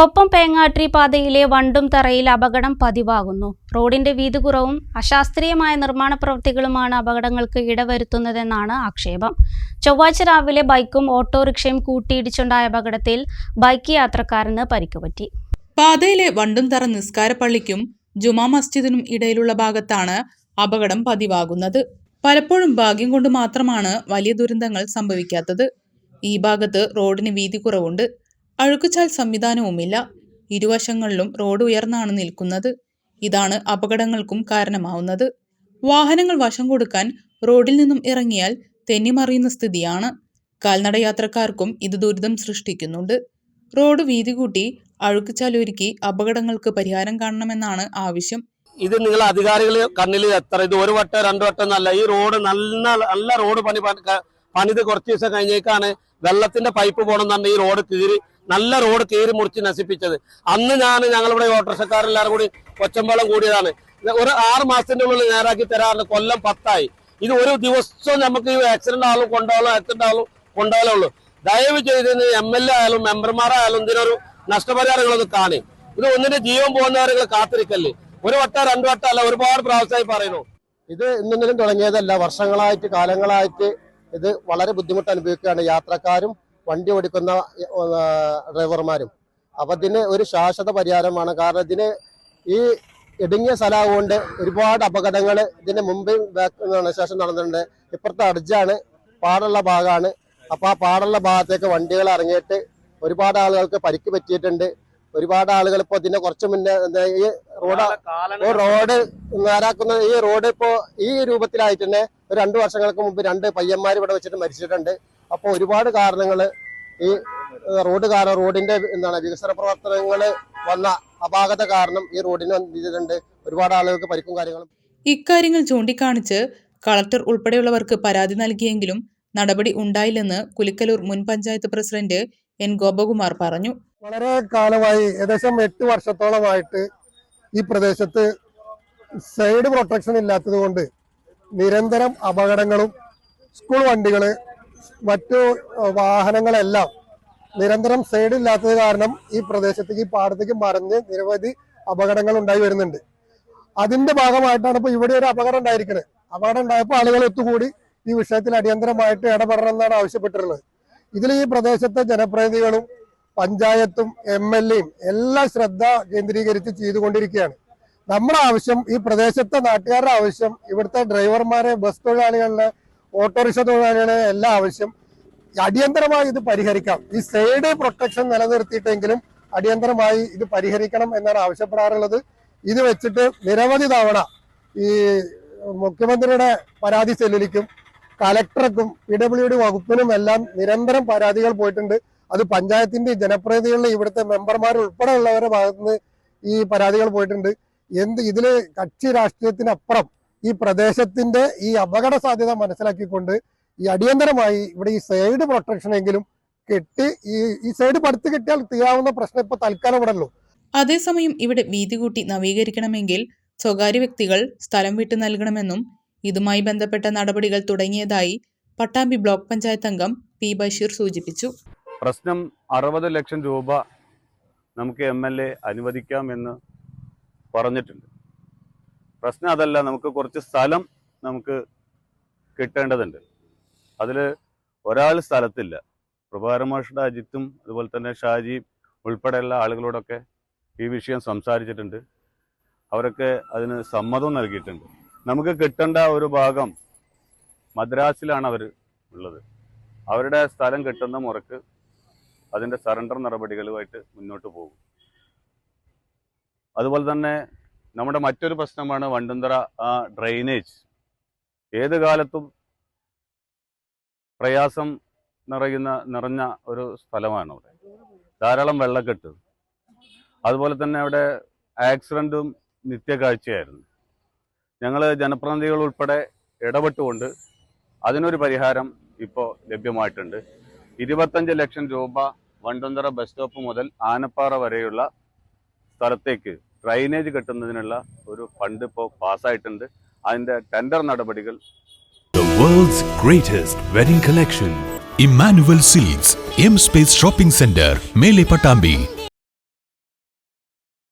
കൊപ്പം പേങ്ങാട്രി പാതയിലെ വണ്ടും തറയിൽ അപകടം പതിവാകുന്നു. റോഡിന്റെ വീതി കുറവും അശാസ്ത്രീയമായ നിർമ്മാണ പ്രവൃത്തികളുമാണ് അപകടങ്ങൾക്ക് ഇടവരുത്തുന്നതെന്നാണ് ആക്ഷേപം. ചൊവ്വാഴ്ച രാവിലെ ബൈക്കും ഓട്ടോറിക്ഷയും കൂട്ടിയിടിച്ചുണ്ടായ അപകടത്തിൽ ബൈക്ക് യാത്രക്കാരന് പരിക്കുപറ്റി. പാതയിലെ വണ്ടും തറ നിസ്കാരപ്പള്ളിക്കും ജുമാ മസ്ജിദിനും ഇടയിലുള്ള ഭാഗത്താണ് അപകടം പതിവാകുന്നത്. പലപ്പോഴും ഭാഗ്യം കൊണ്ട് മാത്രമാണ് വലിയ ദുരന്തങ്ങൾ സംഭവിക്കാത്തത്. ഈ ഭാഗത്ത് റോഡിന് വീതി കുറവുണ്ട്. അഴുക്കുചാൽ സംവിധാനവുമില്ല. ഇരുവശങ്ങളിലും റോഡ് ഉയർന്നാണ് നിൽക്കുന്നത്. ഇതാണ് അപകടങ്ങൾക്കും കാരണമാവുന്നത്. വാഹനങ്ങൾ വശം കൊടുക്കാൻ റോഡിൽ നിന്നും ഇറങ്ങിയാൽ തെന്നിമറിയുന്ന സ്ഥിതിയാണ്. കാൽനടയാത്രക്കാർക്കും ഇത് ദുരിതം സൃഷ്ടിക്കുന്നുണ്ട്. റോഡ് വീതി കൂട്ടി അഴുക്കുചാലൊരുക്കി അപകടങ്ങൾക്ക് പരിഹാരം കാണണമെന്നാണ് ആവശ്യം. ഇത് നിങ്ങൾ അധികാരികൾ കണ്ണിൽ എത്ര? ഇത് ഒരു വട്ടം രണ്ടു വട്ടം എന്നല്ല. ഈ റോഡ് നല്ല നല്ല റോഡ് പണി പണിത് കുറച്ച് ദിവസം കഴിഞ്ഞേക്കാണ് വെള്ളത്തിന്റെ പൈപ്പ് പോകണമെന്ന് ഈ റോഡ് കീറി നല്ല റോഡ് കീറി മുറിച്ച് നശിപ്പിച്ചത്. അന്ന് ഞാൻ ഞങ്ങളിവിടെ ഓട്ടോറിക്ഷക്കാരെല്ലാവരും കൂടി കൊച്ചമ്പളം കൂടിയതാണ്. ഒരു ആറ് മാസത്തിന്റെ ഉള്ളിൽ നേരാക്കി തരാറുണ്ട്. കൊല്ലം പത്തായി. ഇത് ഒരു ദിവസവും നമുക്ക് ഈ ആക്സിഡന്റ് ആളും കൊണ്ടുപോകലോ ആക്സിഡന്റ് ആളും കൊണ്ടുപോകലേ ഉള്ളൂ. ദയവ് ചെയ്ത് എം എൽ എ ആയാലും മെമ്പർമാരായാലും ഇതിനൊരു നഷ്ടപരിഹാരങ്ങളൊന്ന് കാണി. ഇത് ഒന്നിന്റെ ജീവൻ പോകുന്നവരെ കാത്തിരിക്കല്ലേ? ഒരു വട്ടം രണ്ടു വട്ടം അല്ല ഒരുപാട് പ്രാവശ്യമായി പറയുന്നു. ഇത് ഇന്നലും തുടങ്ങിയതല്ല. വർഷങ്ങളായിട്ട് കാലങ്ങളായിട്ട് ഇത് വളരെ ബുദ്ധിമുട്ട് അനുഭവിക്കുകയാണ് യാത്രക്കാരും വണ്ടി ഓടിക്കുന്ന ഡ്രൈവർമാരും. അപ്പൊ ഇതിന് ഒരു ശാശ്വത പരിഹാരമാണ്. കാരണം ഇതിന് ഈ ഇടുങ്ങിയ സ്ഥലമാകൊണ്ട് ഒരുപാട് അപകടങ്ങൾ ഇതിന് മുമ്പ് ബാക്ക് ശേഷം നടന്നിട്ടുണ്ട്. ഇപ്പുറത്തെ അടിച്ചാണ് പാടുള്ള ഭാഗമാണ് അപ്പൊ ആ പാടുള്ള ഭാഗത്തേക്ക് വണ്ടികൾ ഇറങ്ങിയിട്ട് ഒരുപാട് ആളുകൾക്ക് പരിക്ക് പറ്റിയിട്ടുണ്ട്. ഒരുപാട് ആളുകൾ ഇപ്പൊ ഇതിന്റെ കുറച്ച് മുന്നേ ഈ റോഡ് റോഡ് നേരാക്കുന്ന ഈ റോഡ് ഇപ്പോ ഈ രൂപത്തിലായിട്ട് തന്നെ ഒരു രണ്ടു വർഷങ്ങൾക്ക് മുമ്പ് രണ്ട് പയ്യന്മാർ ഇവിടെ വെച്ചിട്ട് മരിച്ചിട്ടുണ്ട്. അപ്പോൾ ഒരുപാട് കാരണങ്ങൾ ഈ റോഡ് കാരണം റോഡിന്റെ എന്താണ് വികസന പ്രവർത്തനങ്ങൾ വന്ന അപാകത കാരണം ഈ റോഡിന് വന്നിട്ടുണ്ട്. ഒരുപാട് ആളുകൾക്ക് പരിക്കും കാര്യങ്ങളും ഇക്കാര്യങ്ങൾ ചൂണ്ടിക്കാണിച്ച് കളക്ടർ ഉൾപ്പെടെയുള്ളവർക്ക് പരാതി നൽകിയെങ്കിലും നടപടി ഉണ്ടായില്ലെന്ന് കുലിക്കലൂർ മുൻ പഞ്ചായത്ത് പ്രസിഡന്റ് എൻ ഗോപകുമാർ പറഞ്ഞു. വളരെ കാലമായി ഏകദേശം എട്ട് വർഷത്തോളമായിട്ട് ഈ പ്രദേശത്ത് സൈഡ് പ്രൊട്ടക്ഷൻ ഇല്ലാത്തത് കൊണ്ട് നിരന്തരം അപകടങ്ങളും സ്കൂൾ വണ്ടികൾ മറ്റു വാഹനങ്ങളെല്ലാം നിരന്തരം സൈഡ് ഇല്ലാത്തത് കാരണം ഈ പ്രദേശത്തേക്ക് ഈ പാടത്തേക്ക് മറിഞ്ഞ് നിരവധി അപകടങ്ങൾ ഉണ്ടായി വരുന്നുണ്ട്. അതിന്റെ ഭാഗമായിട്ടാണ് ഇപ്പൊ ഇവിടെ ഒരു അപകടം ഉണ്ടായിരിക്കുന്നത് അപകടം ഉണ്ടായപ്പോൾ ആളുകൾ ഒത്തുകൂടി ഈ വിഷയത്തിൽ അടിയന്തരമായിട്ട് ഇടപെടണം എന്നാണ് ആവശ്യപ്പെട്ടിട്ടുള്ളത്. ഇതിൽ ഈ പ്രദേശത്തെ ജനപ്രതിനിധികളും പഞ്ചായത്തും എം എൽ എയും എല്ലാം ശ്രദ്ധ കേന്ദ്രീകരിച്ച് ചെയ്തുകൊണ്ടിരിക്കുകയാണ്. നമ്മുടെ ആവശ്യം ഈ പ്രദേശത്തെ നാട്ടുകാരുടെ ആവശ്യം ഇവിടുത്തെ ഡ്രൈവർമാരെ ബസ് തൊഴിലാളികളുടെ ഓട്ടോറിക്ഷ തൊഴിലാളികളെ എല്ലാ ആവശ്യം അടിയന്തരമായി ഇത് പരിഹരിക്കാം. ഈ സൈഡ് പ്രൊട്ടക്ഷൻ നിലനിർത്തിയിട്ടെങ്കിലും അടിയന്തരമായി ഇത് പരിഹരിക്കണം എന്നാണ് ആവശ്യപ്പെടാറുള്ളത്. ഇത് വെച്ചിട്ട് നിരവധി തവണ ഈ മുഖ്യമന്ത്രിയുടെ പരാതി സെല്ലിലേക്കും കലക്ടർക്കും പി ഡബ്ല്യു ഡി വകുപ്പിനും എല്ലാം നിരന്തരം പരാതികൾ പോയിട്ടുണ്ട്. അത് പഞ്ചായത്തിന്റെ ജനപ്രതിനിധികളിലെ ഇവിടുത്തെ മെമ്പർമാർ ഉൾപ്പെടെയുള്ളവരുടെ ഭാഗത്തുനിന്ന് ഈ പരാതികൾ പോയിട്ടുണ്ട്. എന്ത് ഇതിൽ കക്ഷി രാഷ്ട്രീയത്തിനപ്പുറം ഈ പ്രദേശത്തിന്റെ ഈ അപകട സാധ്യത മനസ്സിലാക്കിക്കൊണ്ട് ഈ അടിയന്തരമായി ഇവിടെ ഈ സൈഡ് പ്രൊട്ടക്ഷൻ എങ്കിലും കെട്ടി ഈ ഈ സൈഡ് പടുത്ത് കിട്ടിയാൽ തീരാവുന്ന പ്രശ്നം ഇപ്പൊ തൽക്കാലം ഇവിടെ ഉള്ളൂ അതേസമയം ഇവിടെ വീതി കൂട്ടി നവീകരിക്കണമെങ്കിൽ സ്വകാര്യ വ്യക്തികൾ സ്ഥലം വിട്ടു നൽകണമെന്നും ഇതുമായി ബന്ധപ്പെട്ട നടപടികൾ തുടങ്ങിയതായി പട്ടാമ്പി ബ്ലോക്ക് പഞ്ചായത്ത് അംഗം പി ബഷീർ സൂചിപ്പിച്ചു. പ്രശ്നം അറുപത് ലക്ഷം രൂപ നമുക്ക് എം എൽ എ അനുവദിക്കാമെന്ന് പറഞ്ഞിട്ടുണ്ട്. പ്രശ്നം അതല്ല നമുക്ക് കുറച്ച് സ്ഥലം നമുക്ക് കിട്ടേണ്ടതുണ്ട്. അതിൽ ഒരാൾ സ്ഥലത്തില്ല. പ്രഭാരമാഷയുടെ അജിത്തും അതുപോലെ തന്നെ ഷാജി ഉൾപ്പെടെയുള്ള ആളുകളോടൊക്കെ ഈ വിഷയം സംസാരിച്ചിട്ടുണ്ട്. അവരൊക്കെ അതിന് സമ്മതം നൽകിയിട്ടുണ്ട്. നമുക്ക് കിട്ടേണ്ട ഒരു ഭാഗം മദ്രാസിലാണ് അവർ ഉള്ളത്. അവരുടെ സ്ഥലം കിട്ടുന്ന മുറക്ക് അതിന്റെ സറണ്ടർ നടപടികളുമായിട്ട് മുന്നോട്ട് പോകും. അതുപോലെ തന്നെ നമ്മുടെ മറ്റൊരു പ്രശ്നമാണ് വണ്ടന്തറ ഡ്രെയിനേജ് ഏത് കാലത്തും പ്രയാസം നിറയുന്ന നിറഞ്ഞ ഒരു സ്ഥലമാണ് അവിടെ. ധാരാളം വെള്ളക്കെട്ട്. അതുപോലെ തന്നെ അവിടെ ആക്സിഡന്റും നിത്യകാഴ്ചയായിരുന്നു. ഞങ്ങൾ ജനപ്രതിനിധികൾ ഉൾപ്പെടെ ഇടപെട്ടുകൊണ്ട് അതിനൊരു പരിഹാരം ഇപ്പോൾ ലഭ്യമായിട്ടുണ്ട്. ഇരുപത്തഞ്ച് ലക്ഷം രൂപ വണ്ടന്തറ ബസ് സ്റ്റോപ്പ് മുതൽ ആനപ്പാറ വരെയുള്ള സ്ഥലത്തേക്ക് ഡ്രൈനേജ് കെട്ടുന്നതിനുള്ള ഒരു ഫണ്ട് ഇപ്പോൾ പാസ്സായിട്ടുണ്ട് അതിന്റെ ടെൻഡർ നടപടികൾ collection. Emmanuel Silks, M Space Shopping Center, Mele Patambi.